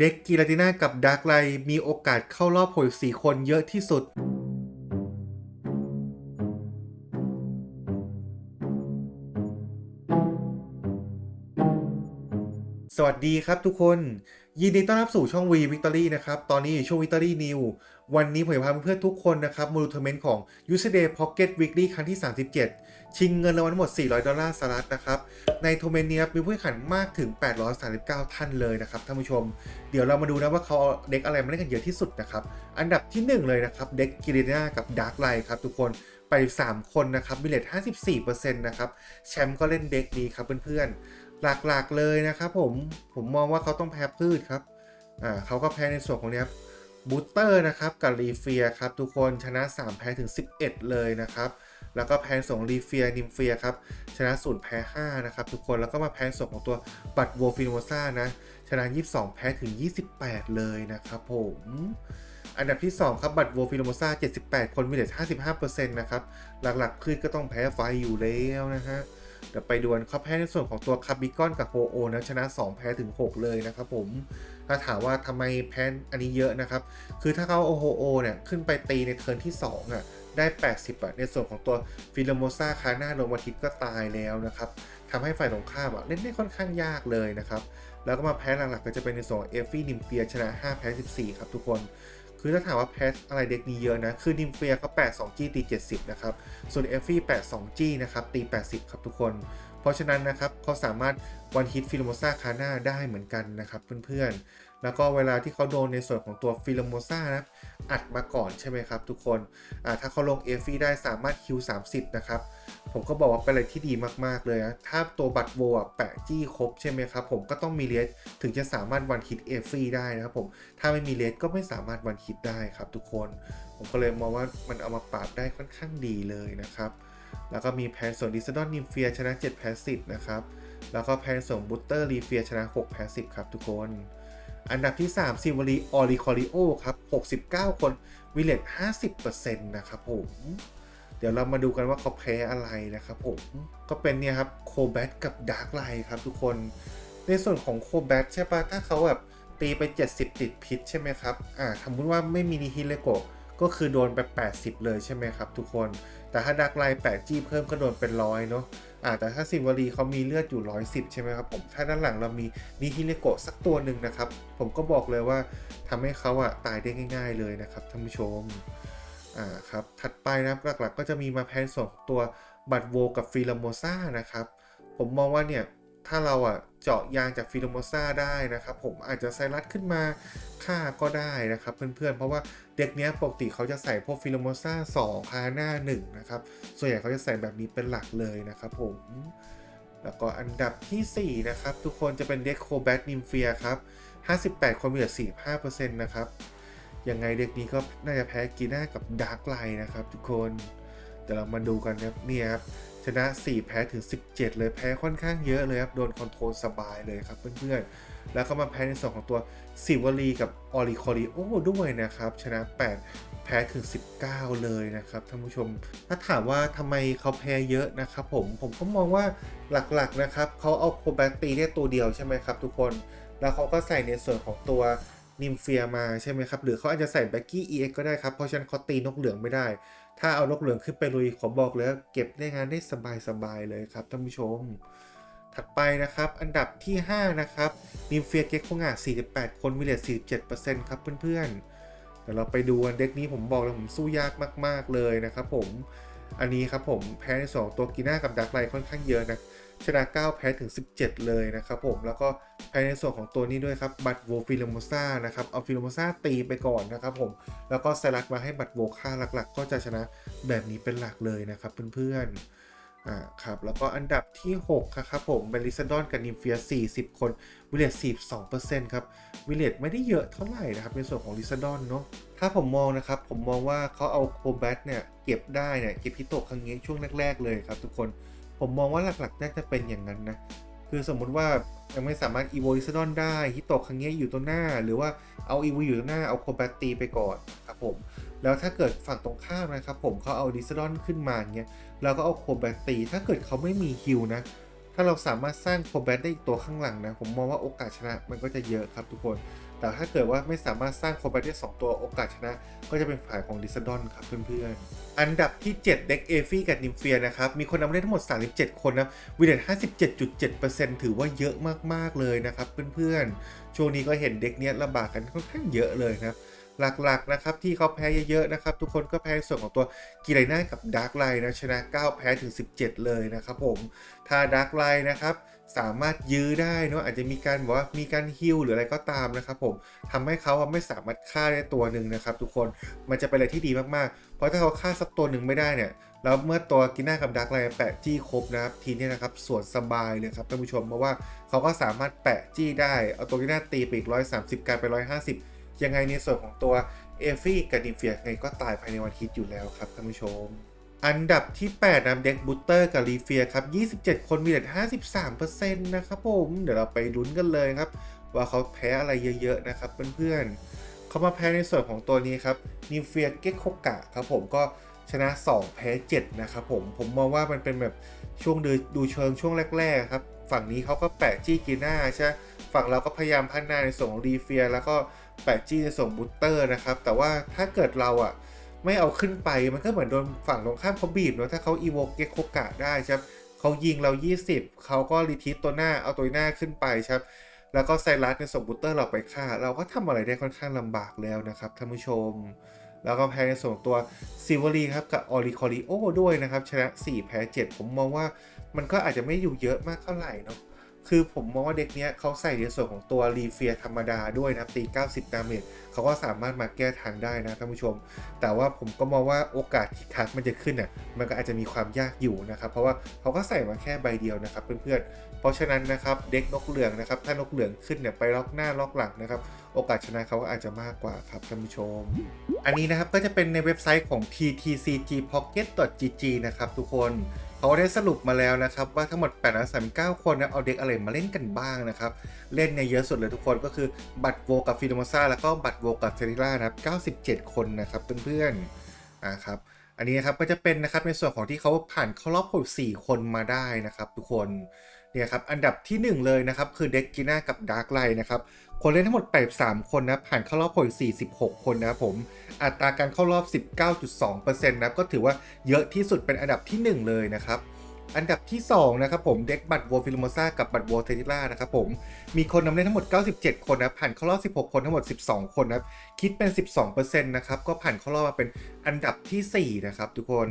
เด็กกีราติน่ากับดาร์กไลมีโอกาสเข้ารอบ 64 คนเยอะที่สุด สวัสดีครับทุกคน ยินดีต้อนรับสู่ช่องวีวิกตอรี่นะครับ ตอนนี้อยู่ช่วงวิกตอรี่นิว วันนี้ผมจะพาเพื่อนๆทุกคนนะครับมาดูทัวร์เมนต์ของ u s a d a y Pocket Weekly ครั้งที่ 37 ชิงเงินรางวัลทั้งหมด 400 ดอลลาร์สหรัฐนะครับ ในทัวร์เมนต์นี้มีผู้แข่งขันมากถึง 839 ท่านเลยนะครับท่านผู้ชม เดี๋ยวเรามาดูนะว่าเขาเอาเด็กอะไรมาเล่นกันเยอะที่สุดนะครับ อันดับที่ 1 เลยนะครับ เด็กกิริน่ากับดาร์กไลครับทุกคนไป 3 คนนะครับมิเลต54%นะครับแชมป์ก็เล่นเด็กนี้ครับเพื่อนๆหลักๆเลยนะครับผมผมมองว่าเขาต้องแพ้พืชครับอ่าเขาก็แพ้ในส่วนของเนี้ยบู บูสเตอร์นะครับกับรีเฟียครับทุกคนชนะ 3 แพ้ถึง 11 เลยนะครับ แล้วก็แพ้ส่งรีเฟียนิมเฟียครับชนะ0แพ้5นะครับทุกคนแล้วก็มาแพ้ส่งของตัวบัตโวฟิโนซ่านะชนะ 22 แพ้ถึง 28 เลยนะครับผมอันดับที่ 2 ครับ บัตโวฟิโลโมซ่า78 คนมีเหลือ55%นะครับ หลักๆพืชก็ต้องแพ้ไฟอยู่แล้วนะฮะ เดี๋ยวไปดูกันเขาแพ้ในส่วนของตัวคาร์บิกอนกับโฮโอนะ ชนะ 2 แพ้ถึง 6 เลยนะครับผม ถ้าถามว่าทำไมแพ้อันนี้เยอะนะครับ คือถ้าเขาโอโฮโอเนี่ยขึ้นไปตีในเทิร์นที่ 2อะได้ 80อะในส่วนของตัวฟิลโมซ่าคาหน้าลงมาทิตก็ตายแล้วนะครับทำให้ฝ่ายตรงข้ามอะเล่นได้ค่อนข้างยากเลยนะครับ แล้วก็มาแพ้หลักๆก็จะเป็นในส่วนเอฟฟี่นิมเฟียชนะ 5 แพ้ 14 ครับทุกคน คือถ้าถามว่าแพ้อะไรเด็กนี้เยอะนะ คือนิมเฟียเขา8 2 g ตี 70 นะครับ ส่วนเอฟฟี่8 2 g นะครับตี 80 ครับทุกคน เพราะฉะนั้นนะครับเขาสามารถวันฮิตฟิโลโมซาคาน่าได้เหมือนกันนะครับเพื่อนๆ แล้วก็เวลาที่เขาโดนในส่วนของตัวฟิโลโมซานะอัดมาก่อนใช่ไหมครับทุกคนถ้าเขาลงเอฟฟี่ได้สามารถคิว30 นะครับ ผมก็บอกว่าเป็นอะไรที่ดีมากๆเลยนะถ้าตัวบัตรโวอะแปะจี้ครบใช่ไหมครับผมก็ต้องมีเลสถึงจะสามารถวันฮิตเอฟรีได้นะครับผมถ้าไม่มีเลสก็ไม่สามารถวันฮิตได้ครับทุกคน ผมก็เลยมองว่ามันเอามาปราบได้ค่อนข้างดีเลยนะครับ แล้วก็มีแพนส่วนดิสดอนนิมเฟียชนะ7แพ้10นะครับ แล้วก็แพนส่วนบูตเตอร์รีเฟียชนะ6แพ้10ครับทุกคน อันดับที่3ซิวลีออริคอริโอครับ69 คนวิเลต50%นะครับผมเดี๋ยวเรามาดูกันว่าเขาแพ้อะไรนะครับผม ก็เป็นเนี่ยครับโคแบทกับดาร์กไลครับทุกคน ในส่วนของโคแบทใช่ปะถ้าเขาแบบตีไป 70 ติดพิษใช่ไหมครับ อ่าสมมติว่าไม่มีนิฮิเลโกก็คือโดนไป 80 เลยใช่ไหมครับทุกคน แต่ถ้าดักไล8จี้เพิ่มก็โดนเป็นร้อยเนาะอ่าแต่ถ้าซิมวารีเขามีเลือดอยู่ 110 ใช่ไหมครับผม ถ้าด้านหลังเรามีนิฮิเลโกะสักตัวหนึ่งนะครับ ผมก็บอกเลยว่าทำให้เขาอะตายได้ง่าย ๆเลยนะครับท่านผู้ชมอ่าครับถัดไปนะครับหลักๆ ก็จะมีมาแพนส่วนของตัวบัตโวกับฟิลโมซ่านะครับ ผมมองว่าเนี่ย ถ้าเราอะเจาะยางจากฟิโลโมซาได้นะครับผมอาจจะไซรัสขึ้นมาฆ่าก็ได้นะครับเพื่อนๆ เพราะว่าเด็กเนี้ยปกติเขาจะใส่พวกฟิโลโมซา2คาหน้า1นะครับส่วนใหญ่เขาจะใส่แบบนี้เป็นหลักเลยนะครับผมแล้วก็อันดับทีสี่4 นะครับ ทุกคนจะเป็นเด็กโคแบทนิมเฟียครับ 58คนมีเหลือ45%นะครับยังไงเด็กนี้ก็น่าจะแพ้กีน่ากับดาร์กไลน์นะครับทุกคนเดี๋ยวเรามาดูกันครับนี่ครับ ชนะ 4 แพ้ถึง 17 เลยแพ้ค่อนข้างเยอะเลยครับ โดนคอนโทรลสบายเลยครับเพื่อนๆ แล้วก็มาแพ้ในส่วนของตัวซิวลีกับออริคอริโอด้วยนะครับ ชนะ 8 แพ้ถึง 19 เลยนะครับท่านผู้ชม ถ้าถามว่าทำไมเขาแพ้เยอะนะครับผมผมก็มองว่าหลักๆนะครับเขาเอาโคแบตตีได้ตัวเดียวใช่ไหมครับทุกคนแล้วเขาก็ใส่ในส่วนของตัวนิมเฟียมาใช่ไหมครับ หรือเขาอาจจะใส่แบ็กกี้ EX ก็ได้ครับ เพราะฉะนั้นเขาตีนกเหลืองไม่ได้ ถ้าเอานกเหลืองขึ้นไปลุยขอบอกเลยเก็บได้งานได้สบายๆเลยครับท่านผู้ชม ถัดไปนะครับ อันดับที่ 5 นะครับนิมเฟียเก็กโคงะ48 คนวิเลต47%ครับเพื่อนๆเดี๋ยวเราไปดูกันเด็กนี้ผมบอกเลยผมสู้ยากมาก ๆเลยนะครับผมอันนี้ครับผมแพ้ในสองตัวกีน่ากับดักไลค่อนข้างเยอะนะ ชนะ 9 แพ้ถึง 17 เลยนะครับผมแล้วก็แพ้ในส่วนของตัวนี้ด้วยครับ บัตโวฟิลโมซ่านะครับเอาฟิลโมซ่าตีไปก่อนนะครับผมแล้วก็สลัดมาให้บัตโวค่าหลักๆ ก็จะชนะแบบนี้เป็นหลักเลยนะครับเพื่อนๆอ่าครับแล้วก็อันดับที่6ครับผมเบลิซดอนกับนิมเฟีย40 คนวิเลต42%ครับวิเลตไม่ได้เยอะเท่าไหร่นะครับในส่วนของลิซดอนเนาะถ้าผมมองนะครับผมมองว่าเขาเอาโคแบทเนี่ยเก็บได้เนี่ยเก็บพิโตครั้งนี้ช่วงแรกๆเลยครับทุกคน ผมมองว่าหลักๆน่าจะเป็นอย่างนั้นนะ คือสมมุติว่ายังไม่สามารถอีโวลิซดอนได้ฮิโตครั้งนี้อยู่ตัวหน้า หรือว่าเอาอีวอยู่ตัวหน้าเอาโคแบตตีไปก่อนครับผม แล้วถ้าเกิดฝั่งตรงข้ามนะครับผมเขาเอาลิซดอนขึ้นมาเงี้ยแล้วก็เอาโคแบตตีถ้าเกิดเขาไม่มีฮิวนะ ถ้าเราสามารถสร้างโคแบตได้อีกตัวข้างหลังนะ ผมมองว่าโอกาสชนะมันก็จะเยอะครับทุกคน แต่ถ้าเกิดว่าไม่สามารถสร้างคบไปได้สองตัวโอกาสชนะ ก็จะเป็นฝ่ายของดิซดอนครับเพื่อนๆ อันดับที่ 7 เด็กเอฟี่กับนิมเฟียนะครับ มีคนนำเล่นทั้งหมด 37 คนนะวิเดต57.7%ถือว่าเยอะมากๆเลยนะครับเพื่อนๆ ช่วงนี้ก็เห็นเด็กเนี้ยลำบากกันค่อนข้างเยอะเลยนะครับหลักๆนะครับที่เขาแพ้เยอะๆนะครับทุกคนก็แพ้ส่วนของตัวกีไรน่ากับดาร์กไลน์นะชนะ 9 แพ้ถึง 17 เลยนะครับผมถ้าดาร์กไลน์นะครับ สามารถยื้อได้เนาะอาจจะมีการบอกว่ามีการฮิลหรืออะไรก็ตามนะครับผมทำให้เขาไม่สามารถฆ่าได้ตัวหนึ่งนะครับทุกคนมันจะเป็นอะไรที่ดีมากๆ เพราะถ้าเขาฆ่าสักตัวหนึ่งไม่ได้เนี่ยแล้วเมื่อตัวกินหน้ากับดาร์กไลน์แปะจี้ครบนะครับทีนี้นะครับสวนสบายเลยครับท่านผู้ชมเพราะว่าเขาก็สามารถแปะจี้ได้เอาตัวกินหน้าตีไปอีก130กลายไป150ยังไงในส่วนของตัวเอฟี่กับดิเฟียไงก็ตายภายในวันอาทิตอยู่แล้วครับท่านผู้ชม อันดับที่8นะเด็กบูตเตอร์กับรีเฟียครับ 27 คนมีเด็ด53%นะครับผม เดี๋ยวเราไปลุ้นกันเลยครับ ว่าเขาแพ้อะไรเยอะๆนะครับเพื่อนๆเขามาแพ้ในส่วนของตัวนี้ครับนิเฟียเก็กโคกะครับผมก็ชนะ 2 แพ้ 7 นะครับผม ผมมองว่ามันเป็นแบบช่วงดูดูเชิงช่วงแรกๆครับ ฝั่งนี้เขาก็แปะจี้กีน่าใช่ฝั่งเราก็พยายามพัฒนาในส่วนของรีเฟีย แล้วก็แปะจี้ในส่วนบูตเตอร์นะครับแต่ว่าถ้าเกิดเราอะ ไม่เอาขึ้นไปมันก็เหมือนโดนฝั่งตรงข้ามเขาบีบเนาะถ้าเขาอีโวเกโคกะได้ครับเขายิงเรา 20 เขาก็รีทิสตัวหน้าเอาตัวหน้าขึ้นไปครับแล้วก็ไซรัสในสมบูเตอร์เราไปฆ่า เราก็ทำอะไรได้ค่อนข้างลำบากแล้วนะครับท่านผู้ชม แล้วก็แพ้ในส่วนของตัวซิวลีครับกับออริคอริโอด้วยนะครับชนะ 4 แพ้ 7 ผมมองว่ามันก็อาจจะไม่อยู่เยอะมากเท่าไหร่เนาะ คือผมมองว่าเด็กเนี้ยเขาใส่ในส่วนของตัวรีเฟียธรรมดาด้วยนะตี 90 ดาเมจเขาก็สามารถมาแก้ทางได้นะท่านผู้ชม แต่ว่าผมก็มองว่าโอกาสที่คัสมันจะขึ้นน่ะมันก็อาจจะมีความยากอยู่นะครับ เพราะว่าเขาก็ใส่มาแค่ใบเดียวนะครับเพื่อนๆ เพราะฉะนั้นนะครับเด็กนกเหลืองนะครับถ้านกเหลืองขึ้นเนี่ยไปล็อกหน้าล็อกหลังนะครับ โอกาสชนะเขาก็อาจจะมากกว่าครับท่านผู้ชม อันนี้นะครับก็จะเป็นในเว็บไซต์ของ ttcgpocket.gg นะครับทุกคนเขาได้สรุปมาแล้วนะครับ ว่าทั้งหมด839 คนนะเอาเด็กอะไรมาเล่นกันบ้างนะครับ เล่นเนี่ยเยอะสุดเลยทุกคนก็คือบัตรโวกับฟิโดมาซาแล้วก็บัตรโวกับเซริล่านะครับ97 คนนะครับเพื่อนๆอ่าครับอันนี้นะครับก็จะเป็นนะครับในส่วนของที่เขาผ่านเข้ารอบ64คนมาได้นะครับ ทุกคน เนี่ยครับอันดับทีหนึ่1 เลยนะครับคือเด็กกิน่ากับดาร์กไลน์นะครับคนเล่นทั้งหมด 83 คนนะผ่านเข้ารอบ46 คนนะครับผมอัตราการเข้ารอบ 19.2%นะครับก็ถือว่าเยอะที่สุดเป็นอันดับทีหนึ่1 เลยนะครับอันดับที่ 2 นะครับผมเด็กบัตรโวฟิลโมซากับบัตรโวเทติล่านะครับผมมีคนนำเล่นทั้งหมด 97 คนนะผ่านเข้ารอบ 16 คนทั้งหมด 12 คนนะครับคิดเป็น 12%นะครับก็ผ่านเข้ารอบมาเป็นอันดับทีสี่4 นะครับทุกคน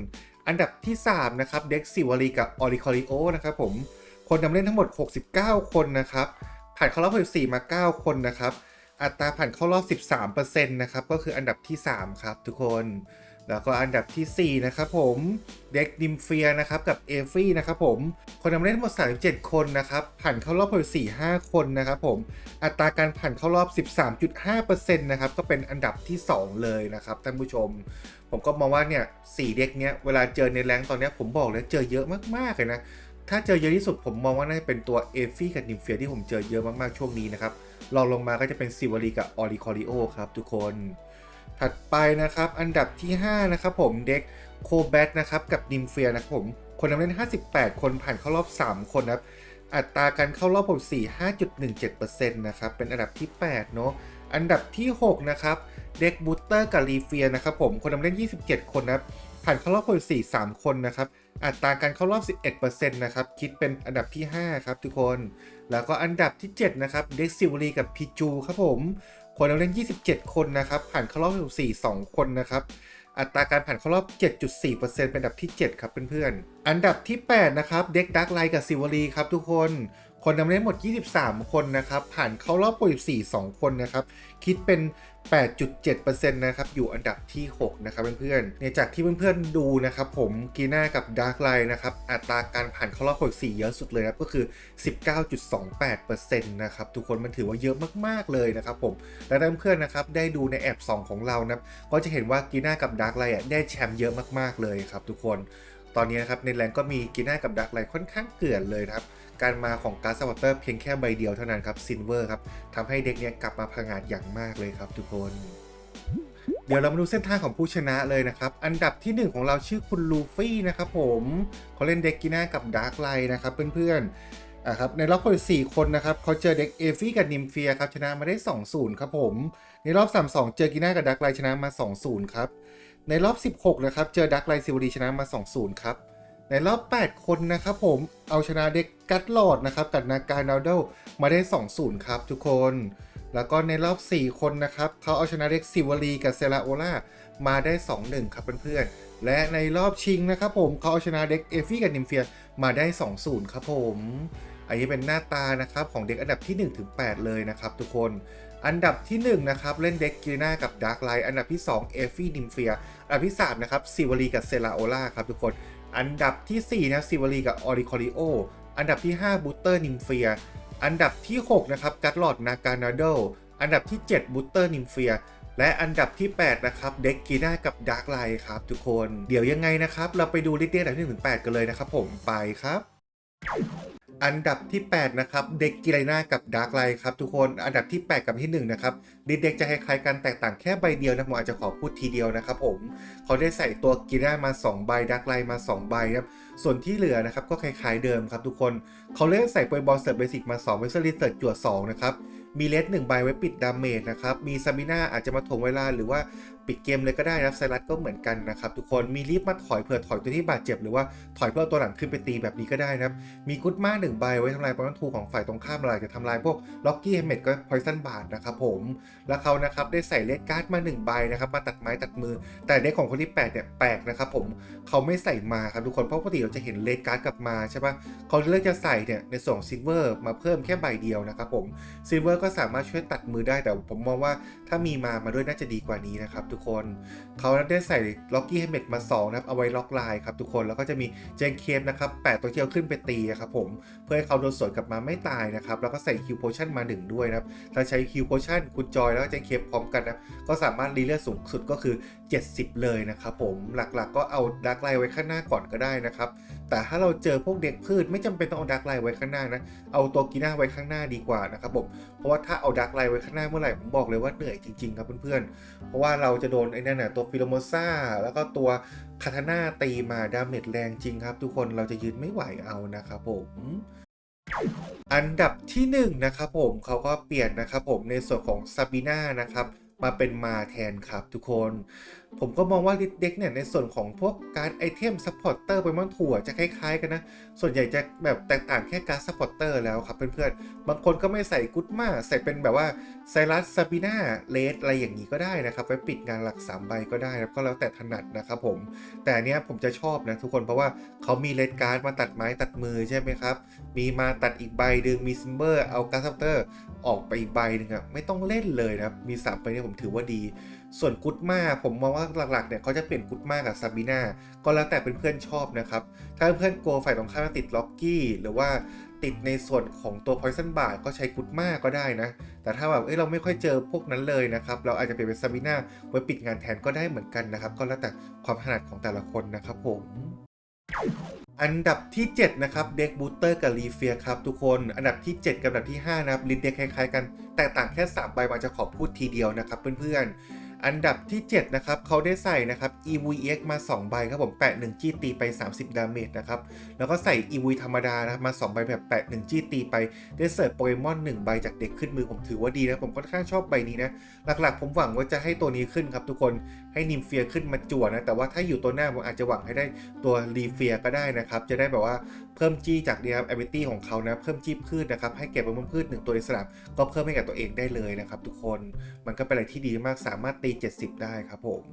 อันดับที่ 3 นะครับเด็กซิวารีกับออริคอริโอนะครับผม คนนำเล่นทั้งหมด 69 คนนะครับ ผ่านเข้ารอบ64มา 9 คนนะครับ อัตราผ่านเข้ารอบ 13%นะครับ ก็คืออันดับที่ 3 ครับทุกคน แล้วก็อันดับทีสี่4 นะครับผมเด็กดิมเฟียนะครับกับเอฟฟี่นะครับผม คนนำเล่นทั้งหมด 37 คนนะครับ ผ่านเข้ารอบ64 5คนนะครับผม อัตราการผ่านเข้ารอบ 13.5%นะครับ ก็เป็นอันดับที่ 2 เลยนะครับท่านผู้ชมผมก็มองว่าเนี่ยสี่เด็กเนี้ยเวลาเจอในแรงตอนเนี้ยผมบอกเลยเจอเยอะมากๆเลยนะ ถ้าเจอเยอะที่สุดผมมองว่าน่าจะเป็นตัวเอฟี่กับนิมเฟียที่ผมเจอเยอะมากๆช่วงนี้นะครับรองลงมาก็จะเป็นซิวารีกับออริคอริโอครับทุกคน ถัดไปนะครับ อันดับที่ 5 นะครับผมเด็กโคแบทนะครับกับนิมเฟียนะครับผมคนนำเล่น 58 คนผ่านเข้ารอบ 3 คนนะครับอัตราการเข้ารอบผม4 5.17%นะครับเป็นอันดับที่ 8 เนาะอันดับที่ 6 นะครับเด็กบูตเตอร์กับรีเฟียนะครับผมคนนำเล่น 27 คนนะครับ ผ่านเข้ารอบผม4 3คนนะครับ อัตราการเข้ารอบ 11%นะครับ คิดเป็นอันดับที่ 5 ครับทุกคน แล้วก็อันดับที่ 7 นะครับ เด็กซิวลีกับพิจูครับผม คนเราเล่น 27 คนนะครับ ผ่านเข้ารอบ4 2 คนนะครับอัตราการผ่านเข้ารอบ 7.4%เป็นอันดับที่ 7 ครับเพื่อนๆ อันดับที่ 8 นะครับ เด็กดักไลกับซิวลีครับทุกคน คนนำเล่นหมด 23 คนนะครับ ผ่านเข้ารอบ4 2 คนนะครับ คิดเป็น 8.7%นะครับอยู่อันดับที่ 6 นะครับเพื่อนๆเนี่ยจากที่เพื่อนๆดูนะครับผมกีน่ากับดาร์กไลน์นะครับอัตราการผ่านเข้ารอบ4เยอะสุดเลยนะครับก็คือ 19.28%นะครับทุกคนมันถือว่าเยอะมากๆเลยนะครับผมและถ้าเพื่อนๆนะครับได้ดูในแอป2ของเรานะครับก็จะเห็นว่ากีน่ากับดาร์กไลน์ได้แชมป์เยอะมากๆเลยครับทุกคนตอนนี้นะครับในแรงก็มีกีน่ากับดาร์กไลน์ค่อนข้างเกลื่อนเลยนะครับ การมาของการ์ดสวัตเตอร์เพียงแค่ใบเดียวเท่านั้นครับซินเวอร์ครับทำให้เด็กเนี้ยกลับมาผงาดอย่างมากเลยครับทุกคนเดี๋ยวเรามาดูเส้นทางของผู้ชนะเลยนะครับ อันดับทีหนึ่1 ของเราชื่อคุณลูฟี่นะครับผมเขาเล่นเด็กกีน่ากับดาร์กไลน์นะครับเพื่อนๆอะครับในรอบคนสี่คนนะครับเขาเจอเด็กเอฟี่กับนิมเฟียครับชนะมาได้ 2-0 ครับผม ในรอบ 3-2 เจอกีน่ากับดักไลชนะมา 2-0 ครับ ในรอบ 16 นะครับ เจอดักไลซิวดีชนะมา 2-0 ครับ ในรอบ 8 คนนะครับผมเอาชนะเด็กกัตลอดนะครับกับนาการนาโดมาได้ 2-0 ครับทุกคน แล้วก็ในรอบ 4 คนนะครับเขาเอาชนะเด็กซิวลีกับเซราโอล่ามาได้ 2-1 ครับเพื่อนๆ และในรอบชิงนะครับผมเขาเอาชนะเด็กเอฟี่กับนิมเฟียมาได้ 2-0 ครับผม อันนี้เป็นหน้าตานะครับของเด็กอันดับที่1ถึง8เลยนะครับทุกคนอันดับที่ 1 นะครับ เล่นเด็กกีน่ากับดาร์กไลท์อันดับที่ 2 เอฟฟี่นิมเฟีย อันดับที่ 3 นะครับซิวลีกับเซราโอล่าครับทุกคน อันดับที่4นะซิวลีกับออริคอริโอ อันดับที่ 5บูเตอร์นิมเฟีย อันดับที่ 6 นะครับกัตลอดนาการนาโดอันดับที่ 7บูเตอร์นิมเฟียและอันดับที่ 8 นะครับเด็กกีน่ากับดาร์กไลท์ครับทุกคน เดี๋ยวยังไงนะครับ เราไปดูลิสต์เดอันดับที่1ถึง8กันเลยนะครับผมไปครับ อันดับที่ 8 นะครับเด็กกีไรนากับดาร์กไลท์ครับทุกคนอันดับที่ 8 กับที่ 1 นะครับลิเด็กจะคล้ายๆกันแตกต่างแค่ใบเดียวนะผมอาจจะขอพูดทีเดียวนะครับผมเขาได้ใส่ตัวกีน่ามา 2 ใบดาร์กไลท์มา 2 ใบครับส่วนที่เหลือนะครับก็คล้ายๆเดิมครับทุกคนเขาเลือกใส่โปรบอลเสิร์ฟเบสิกมา2เวสเซอร์ลิสเสิร์ชจั่ว2นะครับมีเลสหนึ่งใบไว้ปิดดาเมจนะครับมีซาบิน่าอาจจะมาถ่วงเวลาหรือว่า ปิดเกมเลยก็ได้นะไซรัสก็เหมือนกันนะครับทุกคนมีรีบมาถอยเผื่อถอยตัวที่บาดเจ็บหรือว่าถอยเพื่อตัวหลังขึ้นไปตีแบบนี้ก็ได้นะครับมีกุดมาหนึ่งใบไว้ทำลายปอนทูของฝ่ายตรงข้ามอะไรจะทำลายพวกล็อกกี้เฮมเมดก็พอยซันบาดนะครับผมแล้วเขานะครับได้ใส่เลดการ์ดมา1ใบนะครับมาตัดไม้ตัดมือ แต่เด็กของคนที่8เนี่ยแปลกนะครับผมเขาไม่ใส่มาครับทุกคนเพราะปกติเราจะเห็นเลดการ์ดกลับมาใช่ปะเขาเลือกจะใส่เนี่ยในส่วนซิลเวอร์มาเพิ่มแค่ใบเดียวนะครับผมซิลเวอร์ก็สามารถช่วยตัดมือได้แต่ผมมองว่าถ้ามีมามาด้วยน่าจะดีกว่านี้นะครับทุกคนเขาได้ใส่ล็อกกี้เฮมเมดมา2นะครับเอาไว้ล็อกไลน์ครับทุกคนแล้วก็จะมีเจนเคมนะครับแปะตัวที่เอาขึ้นไปตีครับผมเพื่อให้เขาโดนสวนกลับมาไม่ตายนะครับแล้วก็ใส่คิวโพชั่นมาหนึ่งด้วยนะครับถ้าใช้คิวโพชั่นคุณจอยแล้วก็เจนเคปพร้อมกันนะก็สามารถรีเลือดสูงสุดก็คือ 70 เลยนะครับผมหลักๆก็เอาดักไลไว้ข้างหน้าก่อนก็ได้นะครับ แต่ถ้าเราเจอพวกเด็กพืชไม่จำเป็นต้องเอาดักไลไว้ข้างหน้านะ เอาตัวกีน่าไว้ข้างหน้าดีกว่านะครับผม เพราะว่าถ้าเอาดักไลไว้ข้างหน้าเมื่อไหร่ผมบอกเลยว่าเหนื่อยจริงๆครับเพื่อนๆ เพราะว่าเราจะโดนไอ้นั่นน่ะตัวฟิโลโมซ่าแล้วก็ตัวคาทาน่าตีมาดาเมจแรงจริงครับ ทุกคนเราจะยืนไม่ไหวเอานะครับผมอันดับที่1นงนะครับผมเขาก็เปลี่ยนนะครับผมในส่วนของซาบีน่านะครับมาเป็นมาแทนครับทุกคน ผมก็มองว่าลิดเด็กเนี่ยในส่วนของพวกการไอเทมซัพพอร์เตอร์ไปมอนถั่วจะคล้ายๆกันนะ ส่วนใหญ่จะแบบแตกต่างแค่การซัพพอร์เตอร์แล้วครับเพื่อนๆ บางคนก็ไม่ใส่กุดมาใส่เป็นแบบว่าไซรัสซาบีน่าเลสอะไรอย่างนี้ก็ได้นะครับไว้ปิดงานหลัก 3 ใบก็ได้ครับก็แล้วแต่ถนัดนะครับผม แต่เนี้ยผมจะชอบนะทุกคนเพราะว่าเขามีเลดการ์ดมาตัดไม้ตัดมือใช่ไหมครับ มีมาตัดอีกใบหนึ่งมีซิมเบอร์เอาการ์ดซัพพอร์เตอร์ออกไปอีกใบหนึ่งอะไม่ต้องเล่นเลยนะมี3ใบเนี้ผมถือว่าดี ส่วนกุดมาผมมองว่าหลักๆเนี่ยเขาจะเปลี่ยนกุดมากับซาบีนาก็แล้วแต่เพื่อนๆชอบนะครับ ถ้าเพื่อนกลัวฝ่ายตรงข้ามติดล็อกกี้หรือว่าติดในส่วนของตัว Poison b a r ก็ใช้กุดมาก็ได้นะ แต่ถ้าแบบเอ้ยเราไม่ค่อยเจอพวกนั้นเลยนะครับ เราอาจจะเปลี่ยนเป็นซาบีนาไว้ปิดงานแทนก็ได้เหมือนกันนะครับ ก็แล้วแต่ความถนัดของแต่ละคนนะครับผมอันดับที่ 7 นะครับเด็กบูเตอร์กับรีเฟียครับทุกคน อันดับที่ 7 กับอันดับที่ 5 นะครับลินเด็กคล้ายๆกัน แตกต่างแค่ 3 ใบมาจะขอพูดทีเดียวนะครับเพื่อนๆ อันดับที่ 7 นะครับเขาได้ใส่นะครับ EVX มา 2 ใบครับผมแปะ1จี้ตีไป 30 ดาเมจนะครับ แล้วก็ใส่ EV ธรรมดานะครับมา 2 ใบแบบแปะ1จี้ตีไปได้เสิร์ฟโปเกมอน1ใบจากเด็กขึ้นมือผมถือว่าดีนะ ผมค่อนข้างชอบใบนี้นะ หลักๆ ผมหวังว่าจะให้ตัวนี้ขึ้นครับทุกคนให้นิมเฟียขึ้นมาจั่วนะ แต่ว่าถ้าอยู่ตัวหน้าผมอาจจะหวังให้ได้ตัวรีเฟียก็ได้นะครับจะได้แบบว่า เพิ่มจี้จากเดียบ ability ของเขานะเพิ่มจี้พืชนะครับ ให้เก็บเป็นพืชหนึ่งตัวอิสระก็เพิ่มให้กับตัวเองได้เลยนะครับ ทุกคนมันก็เป็นอะไรที่ดีมากสามารถตี 70 ได้ครับผม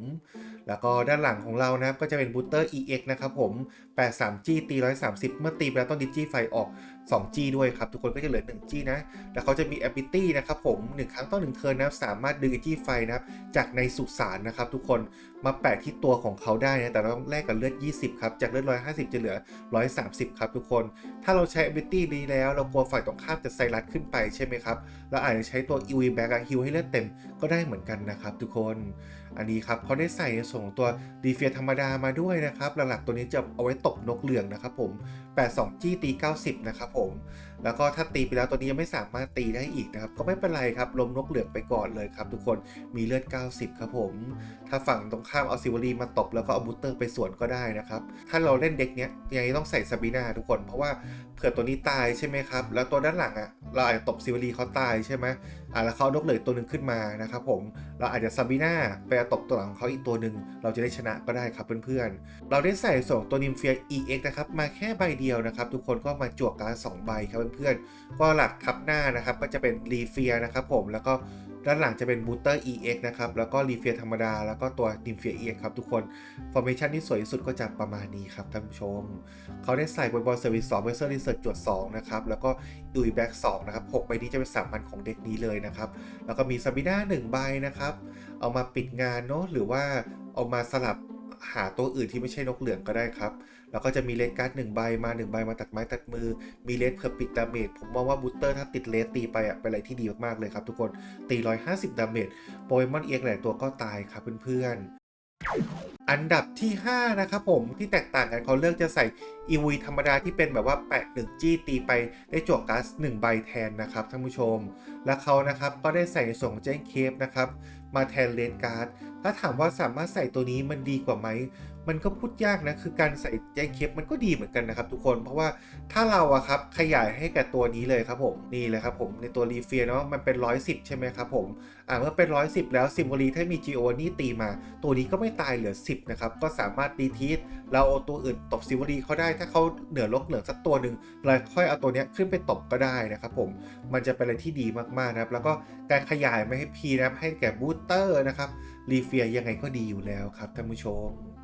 แล้วก็ด้านหลังของเรานะครับก็จะเป็นบูสเตอร์ EX นะครับผม 83G ตี 130 เมื่อตีไปแล้วต้องดิจิไฟออก 2G ด้วยครับ ทุกคนก็จะเหลือ 1G นะ แล้วเขาจะมี ability นะครับผม 1 ครั้งต่อ1เทิร์นนะครับสามารถดึง G ไฟนะครับจากในสุสานนะครับทุกคน มาแปะที่ตัวของเขาได้นะแต่เราต้องแลกกับเลือด 20 ครับ จากเลือด 150 จะเหลือ 130 ครับทุกคน ถ้าเราใช้ ability นี้แล้ว เรากลัวฝ่ายตรงข้ามจะไซรัสขึ้นไปใช่ไหมครับ เราอาจจะใช้ตัว EV back ฮิวให้เลือดเต็มก็ได้เหมือนกันนะครับทุกคน อันนี้ครับเขาได้ใส่ในส่วนของตัวดีเฟียธรรมดามาด้วยนะครับ หลักๆตัวนี้จะเอาไว้ตบนกเหลืองนะครับผม 82G ตี 90 นะครับผม แล้วก็ถ้าตีไปแล้วตัวนี้ยังไม่สามารถตีได้อีกนะครับ ก็ไม่เป็นไรครับลมนกเหลืองไปก่อนเลยครับ ทุกคนมีเลือด 90 ครับผม ถ้าฝั่งตรงข้ามเอาซิวลีมาตบแล้วก็เอาบูตเตอร์ไปสวนก็ได้นะครับ ถ้าเราเล่นเด็กเนี้ยยังไงต้องใส่ซาบีนาทุกคน เพราะว่าเผื่อตัวนี้ตายใช่ไหมครับ แล้วตัวด้านหลังอะเราอาจจะตบซิวลีเขาตายใช่ไหม อ่าแล้วเขานกเหลือตัวหนึ่งขึ้นมานะครับผมเราอาจจะซาบีนาไปตบตัวหลังของเขาอีกตัวหนึ่งเราจะได้ชนะก็ได้ครับเพื่อนๆ เราได้ใส่ส่งตัวนิมเฟีย EX นะครับมาแค่ใบเดียวนะครับ ทุกคนก็มาจวกการ2ใบครับเพื่อนๆก็หลักทับหน้านะครับก็จะเป็นรีเฟียนะครับผมแล้วก็ ด้านหลังจะเป็นบูเตอร์ EX นะครับ แล้วก็รีเฟียธรรมดา แล้วก็ตัวนิมเฟีย EX ครับทุกคนฟอร์เมชันที่สวยที่สุดก็จะประมาณนี้ครับท่านผู้ชม เขาได้ใส่บนบอลเซอร์วิส2เวเซอร์รีเสิร์ชจวด2นะครับ แล้วก็ดุยแบ็ก2นะครับ6ใบนี้จะเป็นสามัญของเด็กนี้เลยนะครับ แล้วก็มีซาบิน่า1ใบนะครับ เอามาปิดงานเนาะหรือว่าเอามาสลับหาตัวอื่นที่ไม่ใช่นกเหลืองก็ได้ครับ แล้วก็จะมีเลดการ์ดหนึ่งใบมาหนึ่งใบมาตัดไม้ตัดมือ มีเลดเพื่อปิดดาเมจผมมองว่าบูสเตอร์ถ้าติดเลดตีไปอะเป็นอะไรที่ดีมากๆเลยครับทุกคนตี 150 ดาเมจโปเกมอนเอ็กหลายตัวก็ตายครับเพื่อนอันดับที่ 5 นะครับผมที่แตกต่างกันเขาเลือกจะใส่อีวีธรรมดาที่เป็นแบบว่าแปะ1จี้ตีไปได้จวกก๊าซ1ใบแทนนะครับท่านผู้ชม และเขานะครับก็ได้ใส่ส่วนของเจนเคฟนะครับมาแทนเลนการ์ดถ้าถามว่าสามารถใส่ตัวนี้มันดีกว่าไหม มันก็พูดยากนะ คือการใส่แจงเคปมันก็ดีเหมือนกันนะครับทุกคน เพราะว่าถ้าเราอะครับขยายให้กับตัวนี้เลยครับผม นี่เลยครับผมในตัวรีเฟียเนาะมันเป็น 110 ใช่ไหมครับผม อ่าเมื่อเป็น 110 แล้วซิมโบลีถ้ามี g โอนี่ตีมา ตัวนี้ก็ไม่ตายเหลือ 10 นะครับ ก็สามารถดีทีสเราเอาตัวอื่นตบซิมโบลีเขาได้ ถ้าเขาเหนือลกเหลืองสักตัวหนึ่งเราค่อยเอาตัวเนี้ยขึ้นไปตบก็ได้นะครับผม มันจะเป็นอะไรที่ดีมากๆนะครับ แล้วก็การขยายไม่ให้พีนะครับให้แก่บูสเตอร์นะครับรีเฟียยังไงก็ดีอยู่แล้วครับท่านผู้ชม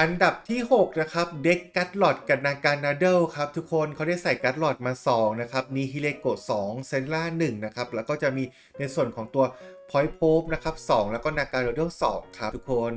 อันดับที่ 6 นะครับเด็กกัตหลอดกับนาการนาเดลครับทุกคนเขาได้ใส่กัตหลอดมา 2 นะครับนีฮิเลโก2เซนล่า1นะครับ แล้วก็จะมีในส่วนของตัวพอยโพบนะครับ2แล้วก็นาการนาเดล2ครับทุกคน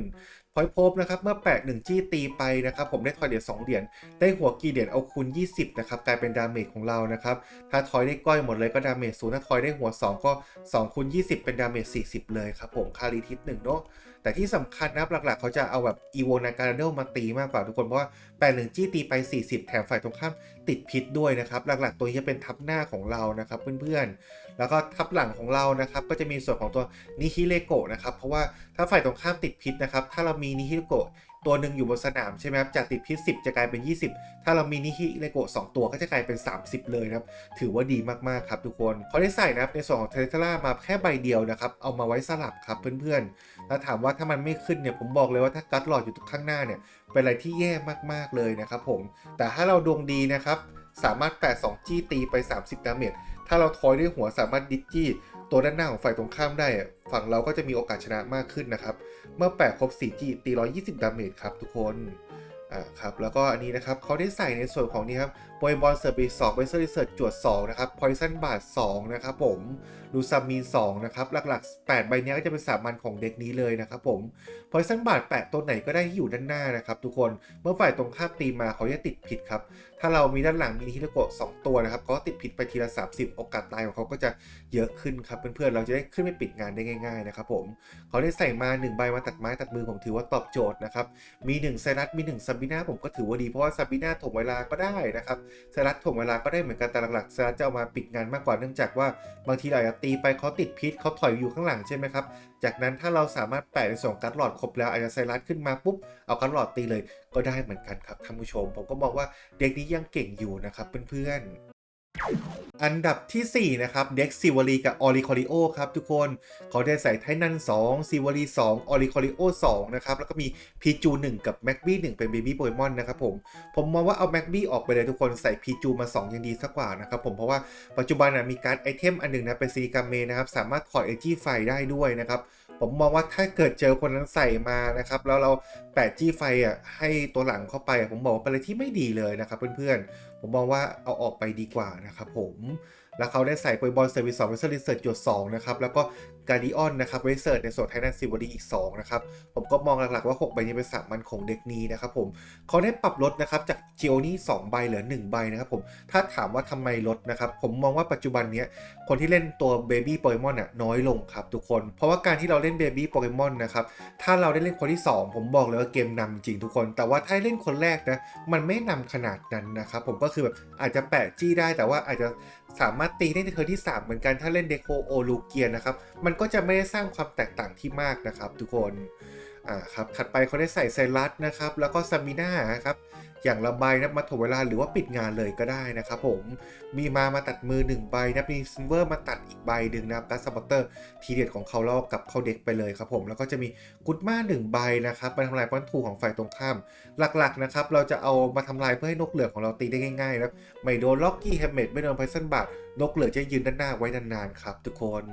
พอยโพบนะครับเมื่อแปะ1จี้ตีไปนะครับผมได้ทอยเหรียญ2เหรียญได้หัวกี่เหรียญเอาคูณ 20นะครับกลายเป็นดาเมจของเรานะครับถ้าทอยได้ก้อยหมดเลยก็ดาเมจศูนย์ถ้าทอยได้หัว 2 ก็2คูณ20 เป็นดาเมจ40 เลยครับผมคารีทิสหนึ่งเนาะแต่ที่สำคัญนะครับหลักๆ เขาจะเอาแบบอีโวนาการเดลมาตีมากกว่าทุกคน เพราะว่าแปดหนึ่งจี้ตีไป 40 แถมฝ่ายตรงข้ามติดพิษด้วยนะครับ หลักๆ ตัวนี้จะเป็นทับหน้าของเรานะครับเพื่อนๆ แล้วก็ทับหลังของเรานะครับ ก็จะมีส่วนของตัวนิฮิเลโกะนะครับ เพราะว่าถ้าฝ่ายตรงข้ามติดพิษนะครับ ถ้าเรามีนิฮิเลโกะตัวหนึ่งอยู่บนสนามใช่ไหมครับ จากติดพิษ 10 จะกลายเป็น 20 ถ้าเรามีนิฮิเลโกะ2ตัวก็จะกลายเป็น 30 เลยนะครับ ถือว่าดีมากๆครับทุกคนเขาได้ใส่นะครับในส่วนของเทเลทรามาแค่ใบเดียวนะครับ เอามาไว้สลับครับเพื่อนๆ แล้วถามว่าถ้ามันไม่ขึ้นเนี่ยผมบอกเลยว่าถ้ากัดหลอดอยู่ข้างหน้าเนี่ย เป็นอะไรที่แย่มากๆเลยนะครับผม แต่ถ้าเราดวงดีนะครับ สามารถแปะ2จี้ตีไป 30 ดาเมจ ถ้าเราทอยด้วยหัวสามารถดิจจี้ ตัวด้านหน้าของฝ่ายตรงข้ามได้ ฝั่งเราก็จะมีโอกาสชนะมากขึ้นนะครับ เมื่อแปะครบ4จี้ตี 120 ดาเมจครับทุกคน อ่าครับ แล้วก็อันนี้นะครับเขาได้ใส่ในส่วนของนี้ครับ โปยบอลเสิร์ฟไปสองเวสเซอร์รีเสิร์จวด 2 นะครับพอยซันบาท2นะครับผมลูซามีน2นะครับ หลักๆ 8 ใบนี้ก็จะเป็นสามัญของเด็กนี้เลยนะครับผมพอยซันบาทแปะตัวไหนก็ได้ที่อยู่ด้านหน้านะครับทุกคนเมื่อฝ่ายตรงข้ามตีมาเขาจะติดผิดครับ ถ้าเรามีด้านหลังมีฮิโนโกะ2ตัวนะครับก็ติดผิดไปทีละ 30 โอกาสตายของเขาก็จะเยอะขึ้นครับเพื่อนๆเราจะได้ขึ้นไปปิดงานได้ง่ายๆนะครับผมเขาได้ใส่มา 1 ใบมาตัดไม้ตัดมือผมถือว่าตอบโจทย์นะครับมี1ไซรัสมี1ซาบิน่าผมก็ถือว่าดีเพราะว่าซาบิน่าถ่วงเวลาก็ได้นะครับไซรัตถ่วงเวลาก็ได้เหมือนกันแต่หลักๆไซรัตจะเอามาปิดงานมากกว่าเนื่องจากว่าบางทีเราจะตีไปเขาติดพิษเขาถอยอยู่ข้างหลังใช่ไหมครับ จากนั้นถ้าเราสามารถแปะในส่วนของการ์ดหลอดครบแล้วอาจจะไซรัตขึ้นมาปุ๊บเอาการ์ดหลอดตีเลยก็ได้เหมือนกันครับท่านผู้ชม ผมก็มองว่าเด็กนี้ยังเก่งอยู่นะครับเพื่อนๆ อันดับทีสี่ 4 นะครับเด็กซิวลีกับออริคอริโอครับทุกคนเขาได้ใส่ไทนัน2ซิวลี2ออริคอริโอ2นะครับ แล้วก็มีพีจู1กับแม็กบี้1เป็นเบบี้โปเกมอนนะครับผม ผมมองว่าเอาแม็กบี้ออกไปเลยทุกคนใส่พีจูมา 2 ยังดีสักกว่านะครับผมเพราะว่าปัจจุบันนะมีการดไอเทมอันหนึ่งนะเป็นซีกาเมนะครับ สามารถถอดเอจีไฟได้ด้วยนะครับ ผมมองว่าถ้าเกิดเจอคนนั้นใส่มานะครับ แล้วเราแปะจี้ไฟอะให้ตัวหลังเข้าไปอะผมบอกว่าเป็นอะไรที่ไม่ดีเลยนะครับเพื่อนๆ ผมมองว่าเอาออกไปดีกว่านะครับผม แล้วเขาได้ใส่โปรบอลเซอร์วิสสองเวสเซอร์รีเสิร์ชจุดสองนะครับ แล้วก็ การดิออนนะครับเวสเซิร์ในส่วนไทนันซิวอรีอีก2นะครับผมก็มองหลักๆว่า 6 ใบนี้เป็นสามัญของเด็กนี้นะครับผมเขาได้ปรับลดนะครับจากจิโอนี่2ใบเหลือ 1 ใบนะครับผมถ้าถามว่าทำไมลดนะครับผมมองว่าปัจจุบันนี้คนที่เล่นตัวเบบี้โปเกมอนน่ะน้อยลงครับทุกคน เพราะว่าการที่เราเล่นเบบี้โปเกมอนนะครับถ้าเราได้เล่นคนที่ 2 ผมบอกเลยว่าเกมนำจริงทุกคน แต่ว่าถ้าเล่นคนแรกนะมันไม่นำขนาดนั้นนะครับผมก็คือแบบอาจจะแปะจี้ได้แต่ว่าอาจจะ สามารถตีได้ในเทอร์นที่ 3 เหมือนกันถ้าเล่นเดโคโอลูเกียนะครับ มันก็จะไม่ได้สร้างความแตกต่างที่มากนะครับ ทุกคน อ่าครับ ถัดไปเขาได้ใส่ไซรัสนะครับ แล้วก็ซามิน่าครับ อย่างระบายนะมาถ่วงเวลาหรือว่าปิดงานเลยก็ได้นะครับผมมีมามาตัดมือ1ใบนะมีซิลเวอร์มาตัดอีกใบหนึ่งนะครับการสปอร์เตอร์ทีเด็ดของเขาล้วกลับเข้าเด็กไปเลยครับผมแล้วก็จะมีกุดมา1ใบนะครับมาทำลายป้อนทูของฝ่ายตรงข้าม หลักๆนะครับเราจะเอามาทำลายเพื่อให้นกเหลือของเราตีได้ง่ายๆนะไม่โดนล็อกกี้แฮมเมดไม่โดนไพซันบาดนกเหลือจะยืนด้านหน้าไว้นานๆครับทุกคน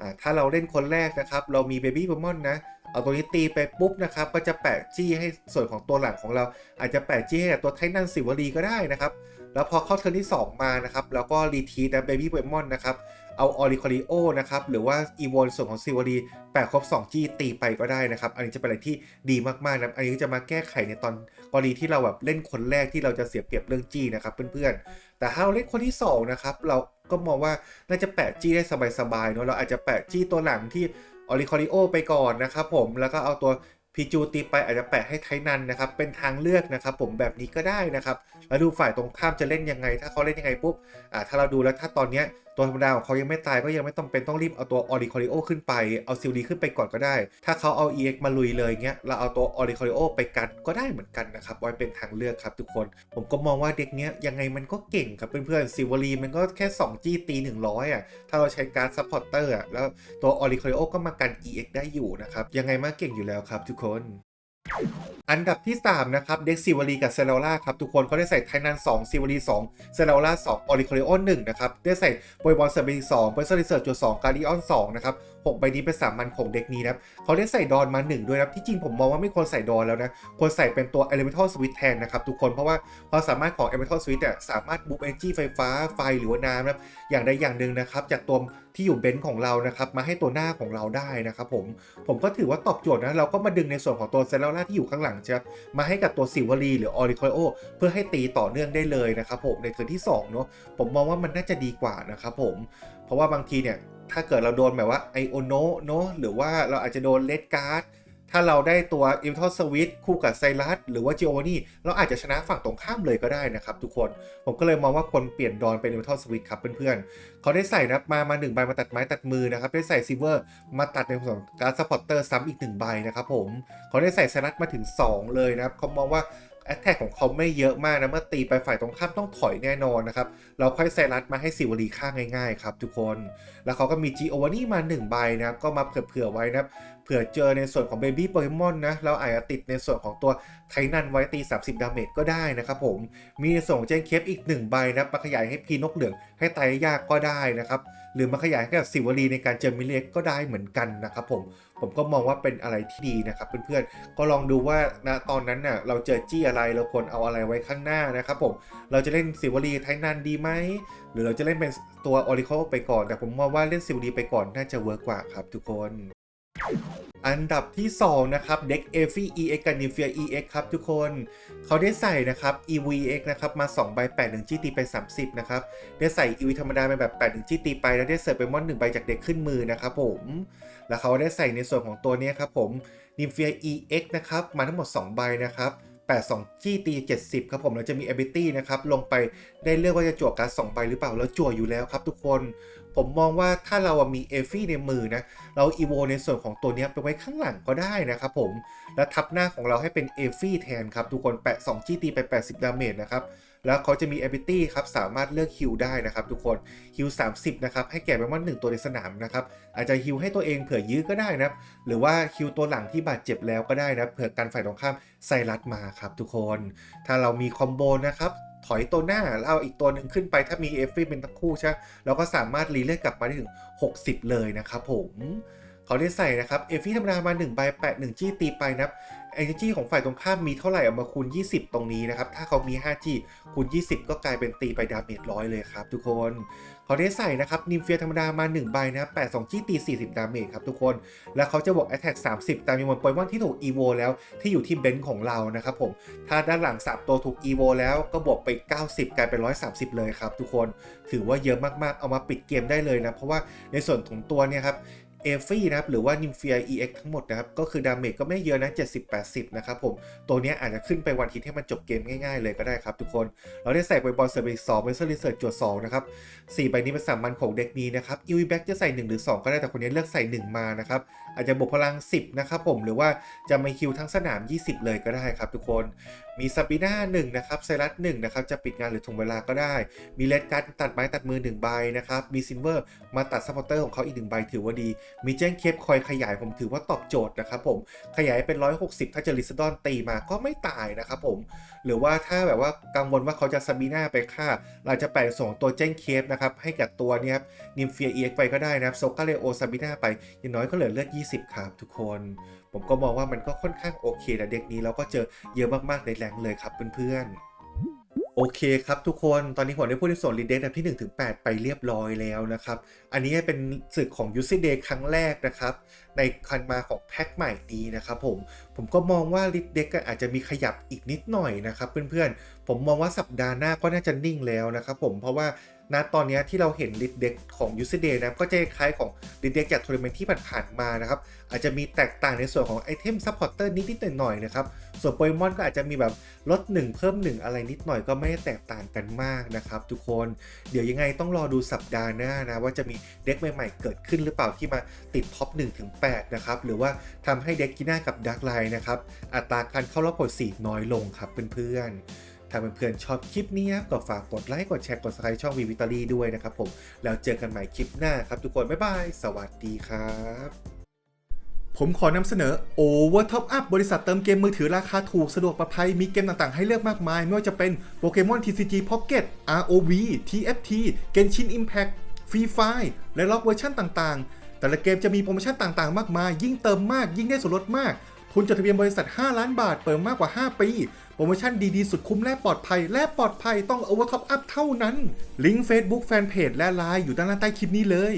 อ่าถ้าเราเล่นคนแรกนะครับเรามีเบบี้โปเกมอนนะ เอาตัวนี้ตีไปปุ๊บนะครับก็จะแปะจี้ให้ส่วนของตัวหลังของเรา อาจจะแปะจี้ให้ตัวไทนันสิวลีก็ได้นะครับ แล้วพอเข้าเทิร์นที่ 2 มานะครับ แล้วก็รีทีนะเบบี้โปเกมอนนะครับ เอาออริคอริโอนะครับ หรือว่าอีวอนส่วนของซิวลีแปะครบ2จี้ตีไปก็ได้นะครับ อันนี้จะเป็นอะไรที่ดีมากๆนะอันนี้จะมาแก้ไขในตอนกรณีที่เราแบบเล่นคนแรกที่เราจะเสียเปรียบเรื่องจี้นะครับเพื่อนๆ แต่ถ้าเราเล่นคนที่2นะครับเราก็มองว่าน่าจะแปะจี้ได้สบายๆเนาะเราอาจจะแปะจี้ตัวหลังที่ ออริคอริโอไปก่อนนะครับผมแล้วก็เอาตัวพีจูตีไปอาจจะแปะให้ไทนันนะครับเป็นทางเลือกนะครับผมแบบนี้ก็ได้นะครับแล้วดูฝ่ายตรงข้ามจะเล่นยังไง ถ้าเขาเล่นยังไงปุ๊บอ่าถ้าเราดูแล้วถ้าตอนเนี้ย ตัวธรรมดาของเขายังไม่ตายก็ยังไม่ต้องเป็นต้องรีบเอาตัวออริคอริโอขึ้นไปเอาซิลดีขึ้นไปก่อนก็ได้ ถ้าเขาเอา EX มาลุยเลยเงี้ยเราเอาตัวออริคอริโอไปกันก็ได้เหมือนกันนะครับไว้เป็นทางเลือกครับทุกคน ผมก็มองว่าเด็กเนี้ยยังไงมันก็เก่งครับเพื่อนๆซิวลีมันก็แค่ 2 จี้ตี 100อะถ้าเราใช้การ์ดซัพพอร์เตอร์อะแล้วตัวออริคอริโอก็มากัน EX ได้อยู่นะครับยังไงมันเก่งอยู่แล้วครับทุกคน อันดับที่ 3 นะครับเด็กซิวลีกับเซเลล่าครับ ทุกคนเขาได้ใส่ไทนัน2ซิวลี2เซเลล่า2ออริคอริโอน1นะครับ ได้ใส่โปรบอลเซอร์เบ2เปอร์เซอร์ริเซอร์จุด2การิออน2นะครับ6ใบนี้เป็นสามัญของเด็กนี้นะครับเขาได้ใส่ดอนมา1ด้วยนะครับที่จริงผมมองว่าไม่ควรใส่ดอนแล้วนะ ควรใส่เป็นตัว Elemental Switch แทนนะครับทุกคนเพราะว่าความสามารถของ Elemental Switch เนี่ยสามารถบู p เอ n จีไฟฟ้าไฟหรือว่าน้ำนะครับอย่างใดอย่างหนึ่งนะครับจากตัวที่อยู่เบนซ์ของเรานะครับมาให้ตัวหน้าของเราได้นะครับผมผมก็ถือว่าตอบโจทย์นะเราก็มาดึงในส่วนของตัวเซลล่าที่อยู่ข้างหลังใช่ไหมมาให้กับตัวซิวลีหรือออริคอโอเพื่อให้ตีต่อเนื่องได้เลยนะครับผมในเทิร์นที่2เนาะผมมองว่ามันน่าจะดีกว่านะครับผมเพราะว่าบางทีเนี่ย ถ้าเกิดเราโดนแบบว่าไอโอโนเนาะหรือว่าเราอาจจะโดนเลดการ์ดถ้าเราได้ตัวอิ t ทอ s สวิตคู่กับไซรัสหรือว่าจิโอนี่เราอาจจะชนะฝั่งตรงข้ามเลยก็ได้นะครับทุกคนผมก็เลยมองว่าคนเปลี่ยนดอนเป็นอิ t ทอ s สวิตครับเพื่อนๆเขาได้ใส่นะมามาหนึ่งใบมาตัดไม้ตัดมือนะครับได้ใส่ซิเวอร์มาตัดในส่วนของการ์ดซัพพอร์เตอร์ซ้ำอีกหนึ่งใบนะครับผมเขาได้ใส่ไซรัสมาถึง 2 เลยนะครับเขามองว่า แอตแทกของเขาไม่เยอะมากนะ เมื่อตีไปฝ่ายตรงข้ามต้องถอยแน่นอนนะครับ เราค่อยใส่รัดมาให้สิวลีฆ่าง่ายๆครับทุกคน แล้วเขาก็มี g ีโอวานี่มา1ใบนะครับ ก็มาเผื่อๆไว้นะครับ เผื่อเจอในส่วนของเบบี้โปเกมอนนะ เราอาจจะติดในส่วนของตัวไทนันไว้ตี 30 ดาเมจก็ได้นะครับผม มีส่งเจนเคฟอีก1ใบนะมาขยายให้พีนกเหลืองให้ตายยากก็ได้นะครับ หรือมาขยายกับสิวลีในการเจอมิเลกก็ได้เหมือนกันนะครับผมผมก็มองว่าเป็นอะไรที่ดีนะครับ เพื่อนๆก็ลองดูว่าณตอนนั้นน่ะเราเจอจี้อะไรเราควรเอาอะไรไว้ข้างหน้านะครับผมเราจะเล่นสิวลีไทนันดีไหมหรือเราจะเล่นเป็นตัวออริคอลไปก่อน แต่ผมมองว่าเล่นสิวลีไปก่อนน่าจะเวิร์กกว่าครับทุกคน อันดับที่ 2 นะครับเด็กเอฟี่ EX กับ n i f i a EX ครับทุกคนเขาได้ใส่นะครับ EVX นะครับมา 2 ใบ8 1 g ตีไป 30 นะครับ ได้ใส่ EV ธรรมดาไปแบบ8 1 g ตีไป แล้วได้เสิร์ฟไปมอน1ใบจากเด็กขึ้นมือนะครับผม แล้วเขาได้ใส่ในส่วนของตัวนี้ครับผม n i f i a EX นะครับมาทั้งหมด 2 ใบนะครับ82 g ตี70 ครับผมแล้วจะมี ability นะครับ ลงไปได้เลือกว่าจะจั่วการ์ด2ใบหรือเปล่า แล้วจั่วอยู่แล้วครับทุกคน ผมมองว่าถ้าเรามีเอฟี่ในมือนะ เราอีโวในส่วนของตัวนี้ไปไว้ข้างหลังก็ได้นะครับผม แล้วทับหน้าของเราให้เป็นเอฟี่แทนครับ ทุกคนแปะ2 g ตีไป 80 ดาเมจนะครับ แล้วเขาจะมี ability ครับ สามารถเลือกฮิลได้นะครับทุกคนฮิล30 นะครับ ให้แก่แมมอนหนึ่งตัวในสนามนะครับ อาจจะฮิลให้ตัวเองเผื่อยื้อก็ได้นะหรือว่าฮิลตัวหลังที่บาดเจ็บแล้วก็ได้นะเผื่อกันฝ่ายตรงข้ามใส่รัดมาครับทุกคน ถ้าเรามีคอมโบนะครับ ถอยตัวหน้าแล้วเอาอีกตัวหนึ่งขึ้นไปถ้ามีเอฟฟี่เป็นทั้งคู่ใช่เราก็สามารถรีเลือดกลับมาได้ถึง 60 เลยนะครับผมเขาได้ใส่นะครับเอฟฟี่ธรรมดามา1ใบแปะ1จี้ตีไปนะครับ energy ของฝ่ายตรงข้ามมีเท่าไหร่เอามาคูณ 20 ตรงนี้นะครับ ถ้าเขามี 5G คูณ 20 ก็กลายเป็นตีไปดาเมจร้อยเลยครับทุกคน เขาได้ใส่นะครับนิมเฟียธรรมดามา 1 ใบนะครับ8 2 g ตี 40 ดาเมจครับทุกคน แล้วเขาจะบวกแอตแทก30 ตามจำนวนโปเกมอนที่ถูกอีโวแล้วที่อยู่ที่เบนซ์ของเรานะครับผม ถ้าด้านหลัง 3 ตัวถูกอีโวแล้วก็บวกไป 90 กลายเป็น 130 เลยครับทุกคน ถือว่าเยอะมากๆ เอามาปิดเกมได้เลยนะ เพราะว่าในส่วนของตัวเนี่ยครับ เอฟี่นะครับหรือว่านิมเฟีย EX ทั้งหมดนะครับก็คือดาเมจก็ไม่เยอะนะ 70-80 นะครับผม ตัวนี้อาจจะขึ้นไปวันฮิตให้มันจบเกมง่ายๆเลยก็ได้ครับทุกคน เราได้ใส่ไปบอลเซอร์เบสองเวสเซอร์รีเสิร์ชจวด2นะครับ4ใบนี้เป็นสามัญของเด็กนี้นะครับอีวีแบ็กจะใส่1หรือ2 ก็ได้แต่คนนี้เลือกใส่ 1 มานะครับอาจจะบวกพลัง 10 นะครับผมหรือว่าจะมาคิวทั้งสนาม 20 เลยก็ได้ครับทุกคนมีซาบิน่า1นะครับไซรัส1นะครับจะปิดงานหรือถ่วงเวลาก็ได้ มีเลดการ์ดตัดไม้ตัดมือ1ใบนะครับมีซินเวอร์มาตัดซัพพอร์เตอร์ของเขาอีก1ใบถือว่าดีมีแจ้งเคปคอยขยายผมถือว่าตอบโจทย์นะครับผม ขยายเป็น 160 ถ้าเจอลิซดอนตีมาก็ไม่ตายนะครับผม หรือว่าถ้าแบบว่ากังวลว่าเขาจะซาบีน่าไปฆ่า เราจะแปลงส่งตัวแจ้งเคปนะครับ ให้กับตัวนี้ครับ นิมเฟียเอ็กไปก็ได้นะครับโซกาเลโอซาบีน่าไป อย่างน้อยก็เหลือเลือด 20 ครับทุกคน ผมก็มองว่ามันก็ค่อนข้างโอเคนะเด็กนี้เราก็เจอเยอะมากๆในแรงเลยครับเพื่อนๆ โอเคครับทุกคนตอนนี้ผมได้พูดในส่วนรีเดทที่ 1 ถึง 8 ไปเรียบร้อยแล้วนะครับ อันนี้เป็นศึกของยูซิเดย์ครั้งแรกนะครับ ในคันมาของแพ็คใหม่นี้นะครับผม ผมก็มองว่าลิเด็กอาจจะมีขยับอีกนิดหน่อยนะครับเพื่อนๆ ผมมองว่าสัปดาห์หน้าก็น่าจะนิ่งแล้วนะครับผมเพราะว่า ณตอนนี้ที่เราเห็นลิดเด็กของยูซิเดย์นะก็จะคล้ายของลิดเด็กจากทัวร์นาเมนต์ที่ผ่านๆมานะครับอาจจะมีแตกต่างในส่วนของไอเทมซัพพอร์เตอร์นิดๆหน่อยๆนะครับส่วนโปเกมอนก็อาจจะมีแบบลด 1 เพิ่ม 1 อะไรนิดหน่อยก็ไม่ได้แตกต่างกันมากนะครับทุกคนเดี๋ยวยังไงต้องรอดูสัปดาห์หน้านะว่าจะมีเด็กใหม่ๆเกิดขึ้นหรือเปล่าที่มาติดท็อป1ถึง8นะครับหรือว่าทำให้เด็กกิน่ากับดักไลน์นะครับอัตราการเข้ารอบผลสีน้อยลงครับเพื่อนๆ ถ้าเพื่อนๆชอบคลิปนี้นะก็ฝากกดไลค์กดแชร์กด subscribe ช่องวีวิตาลีด้วยนะครับผมแล้วเจอกันใหม่คลิปหน้าครับทุกคนบ๊ายบายสวัสดีครับผมขอนำเสนอ Over Top Up บริษัทเติมเกมมือถือราคาถูกสะดวกปลอดภัยมีเกมต่างๆ ให้เลือกมากมาย ไม่ว่าจะเป็น Pokemon TCG Pocket ROV TFT Genshin Impact Free Fire และล็อกเวอร์ชันต่างๆ แต่ละเกมจะมีโปรโมชั่นต่างๆ มากมาย ยิ่งเติมมากยิ่งได้ส่วนลดมาก ทุนจดทะเบียนบริษัท 5 ล้านบาท เปิดมากกว่า 5 ปี โปรโมชั่นดีๆ สุดคุ้มและปลอดภัย และปลอดภัยต้อง Over Top Up เท่านั้น ลิงก์ Facebook Fanpage และ Line อยู่ด้านล่างใต้คลิปนี้เลย